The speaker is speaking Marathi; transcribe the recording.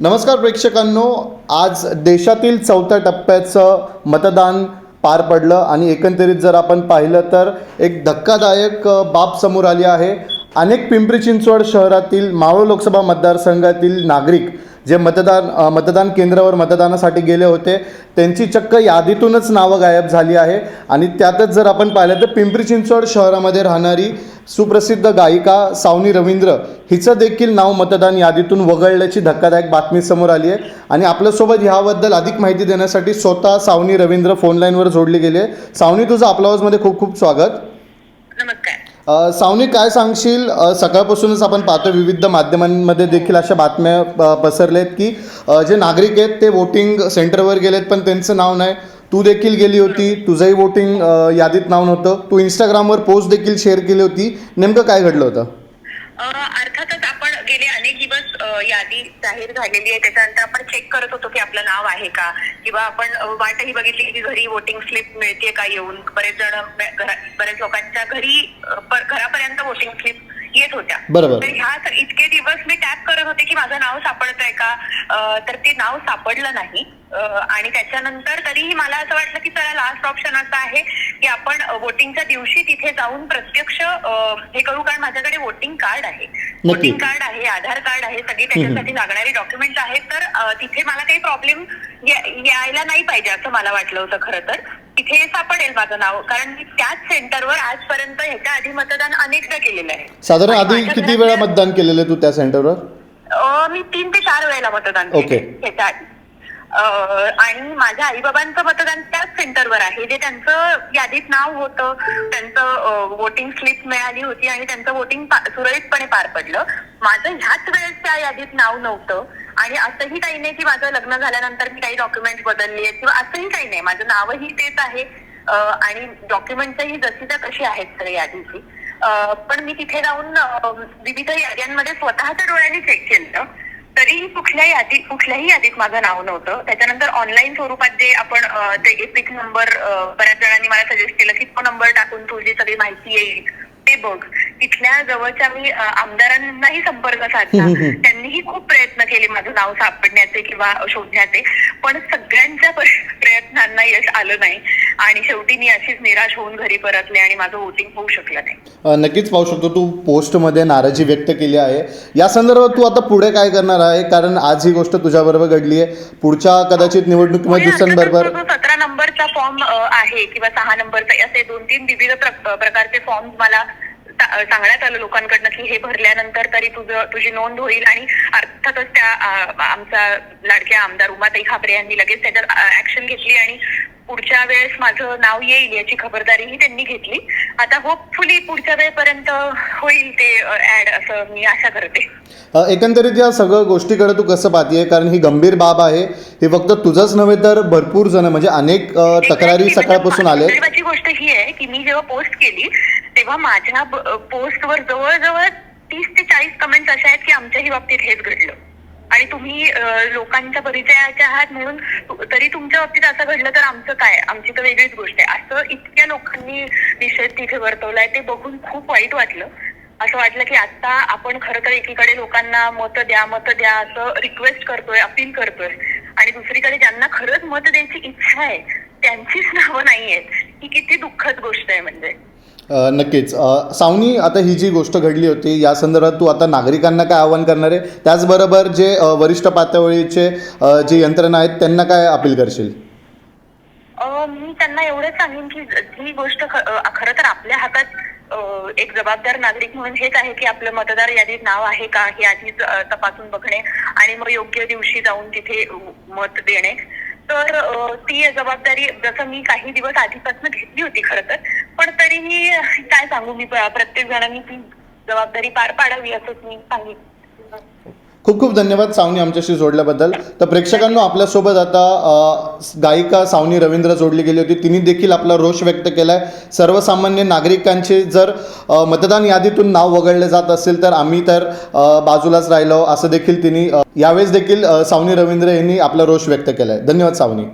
नमस्कार प्रेक्षकांनो आज देशातील चौथ्या टप्प्याचं मतदान पार पडलं आणि एकंदरीत जर आपण पाहिलं तर एक धक्कादायक बाब समोर आली आहे. अनेक पिंपरी चिंचवड शहरातील मावळ लोकसभा मतदारसंघातील नागरिक जे मतदान मतदान केंद्रावर मतदानासाठी गेले होते त्यांची चक्क यादीतूनच नावं गायब झाली आहे. आणि त्यातच जर आपण पाहिलं तर पिंपरी चिंचवड शहरामध्ये राहणारी सुप्रसिद्ध गायिका सावनी रवींद्र हिचं देखील नाव मतदान यादीतून वगळल्याची धक्कादायक बातमी समोर आली आहे. आणि आपल्यासोबत ह्याबद्दल अधिक माहिती देण्यासाठी स्वतः सावनी रवींद्र फोन लाईनवर जोडली गेली. आहे सावनी तुझं आपला आवाजमध्ये खूप खूप स्वागत. सावनी काय सांगशील? सकाळपासूनच आपण पाहतो विविध माध्यमांमध्ये देखील अशा बातम्या पसरल्या आहेत की जे नागरिक आहेत ते वोटिंग सेंटरवर गेलेत पण त्यांचं नाव नाही. तू देखील गेली होती तुझंही वोटिंग यादीत नाव नव्हतं. तू इंस्टाग्रामवर पोस्ट देखील शेअर केली होती. नेमकं काय घडलं होतं अ, अर्थातच आपण गेले अनेक दिवस अ, यादी जाहीर झालेली आहे. त्याच्यानंतर आपण चेक करत होतो की आपलं नाव आहे का? किंवा आपण वाटही बघितली की घरी वोटिंग स्लिप मिळते का येऊन? बरेच जण बरेच लोकांच्या घरी घरापर्यंत वोटिंग स्लिप येत होत्या. बरोबर. तर ह्या इतके दिवस मी टॅप करत होते की माझं नाव सापडत आहे का तर ते नाव सापडलं नाही. आणि त्याच्यानंतर तरीही मला असं वाटलं की चला लास्ट ऑप्शन असं आहे की आपण वोटिंगच्या दिवशी तिथे जाऊन प्रत्यक्ष हे करू. कारण माझ्याकडे वोटिंग कार्ड आहे. वोटिंग कार्ड आहे आधार कार्ड आहे सगळी त्याच्यासाठी लागणारी डॉक्युमेंट आहेत. तर तिथे मला काही प्रॉब्लेम यायला नाही पाहिजे असं मला वाटलं होतं खरं तर. तिथे सापडेल माझं नाव कारण मी त्याच सेंटरवर आजपर्यंत ह्याच्या आधी मतदान अनेकदा केलेलं आहे. साधारण आधी किती वेळा मतदान केलेलं तू त्या सेंटरवर? मी तीन ते चार वेळेला मतदान ओके. केलं ह्याच्या आधी. आणि माझ्या आईबाबांचं मतदान त्याच सेंटरवर आहे. जे त्यांचं यादीत नाव होतं त्यांचं वोटिंग स्लिप मिळाली होती आणि त्यांचं वोटिंग सुरळीतपणे पार पडलं. माझं ह्याच वेळेस त्या यादीत नाव नव्हतं. आणि असंही काही नाही की माझं लग्न झाल्यानंतर मी काही डॉक्युमेंट बदलली आहेत किंवा असंही काही नाही. माझं नावही तेच आहे. आणि डॉक्युमेंटही जशी त्या तशी आहेत सगळी यादीची. पण मी तिथे जाऊन विविध याद्यांमध्ये स्वतःच्या डोळ्यांनी चेक केलं. तरीही कुठल्या यादी कुठल्याही यादीत माझं नाव नव्हतं. त्याच्यानंतर ऑनलाईन स्वरूपात जे आपण ते एपिक नंबर बऱ्याच जणांनी मला सजेस्ट केलं की तो नंबर टाकून तुझी सगळी माहिती येईल. ते बघ. तिथल्या जवळच्या मी आमदारांनाही संपर्क साधला. त्यांनीही खूप प्रयत्न केले माझं नाव सापडण्याचे किंवा शोधण्याचे. पण सगळ्यांच्या पर- प्रयत्नांना यश आलं नाही. आणि शेवटी मी अशीच निराश होऊन घरी परतले आणि माझं वोटिंग होऊ शकलं नाही. नक्कीच पाहू शकतो. तू पोस्टमध्ये नाराजी व्यक्त केली आहे. या संदर्भात तू आता पुढे काय करणार आहे? कारण आज ही गोष्ट तुझ्याबरोबर घडली आहे. पुढच्या कदाचित निवडणुकीमध्ये दुसऱ्यांबरोबर सतरा नंबरचा फॉर्म आहे किंवा सहा नंबरचा. असे दोन तीन विविध प्र- प्रकारचे फॉर्म मला सांगण्यात आलं लोकांकडनं की हे भरल्यानंतर तरी तुझं तुझी नोंद होईल आणि अर्थातच त्या आमचा लाडक्या आमदार उमाताई खापरे यांनी लगेच त्याच्यात ऍक्शन घेतली आणि पुढच्या वेळेस माझं नाव येईल याची खबरदारीही त्यांनी घेतली. आता होपफुली पुढच्या वेळेपर्यंत होईल ते ऍड असं मी आशा करते. एकंदरीत या सगळ्या गोष्टीकडे तू कसं पाहतीये? कारण ही गंभीर बाब आहे. ही फक्त तुझंच नव्हे तर भरपूर जण म्हणजे अनेक तक्रारी Exactly. सकाळपासून आले महत्त्वाची गोष्ट ही आहे की मी जेव्हा पोस्ट केली तेव्हा माझ्या पोस्टवर जवळजवळ तीस ते चाळीस कमेंट्स अशा आहेत की आमच्याही बाबतीत हेच घडलं. आणि तुम्ही लोकांच्या परिचयाचे आहात म्हणून तरी तुमच्या बाबतीत असं घडलं तर आमचं काय? आमची तर वेगळीच गोष्ट आहे. असं इतक्या लोकांनी निषेध तिथे वर्तवलाय ते बघून खूप वाईट वाटलं. असं वाटलं की आता आपण खरं तर एकीकडे लोकांना मत द्या मत द्या असं रिक्वेस्ट करतोय अपील करतोय. आणि दुसरीकडे ज्यांना खरंच मत द्यायची इच्छा आहे त्यांचीच नावं नाही आहेत ही किती दुःखद गोष्ट आहे म्हणजे. नक्कीच. सावनी आता ही जी गोष्ट घडली होती या संदर्भात तू आता नागरिकांना काय आव्हान करणार आहे? त्याचबरोबर जे वरिष्ठ पातळीचे जे यंत्रणा आहेत त्यांना काय अपील करशील? मी त्यांना एवढंच सांगेन की ही गोष्ट खरं तर आपल्या हातात एक जबाबदार नागरिक म्हणून हेच आहे की आपलं मतदार यादीत नाव आहे का हे आधीच तपासून बघणे आणि मग योग्य दिवशी जाऊन तिथे मत देणे. तर ती जबाबदारी जसं मी काही दिवस आधीपासून घेतली होती खरं तर पण तरीही काय सांगू मी प्रत्येक जणांनी ती जबाबदारी पार पाडावी असंच मी सांगितलं खूप खूप धन्यवाद सावनी आमच्याशी जोडल्याबद्दल. तर प्रेक्षकांनो आपल्यासोबत आता गायिका सावनी रवींद्र जोडली गेली होती. तिने देखील आपला रोष व्यक्त केला आहे सर्वसामान्य नागरिकांचे जर मतदान यादीतून नाव वगळले जात असेल तर आम्ही तर बाजूलाच राहिलो. असं देखील तिने यावेळेस देखील सावनी रवींद्र यांनी आपला रोष व्यक्त केला आहे धन्यवाद सावनी.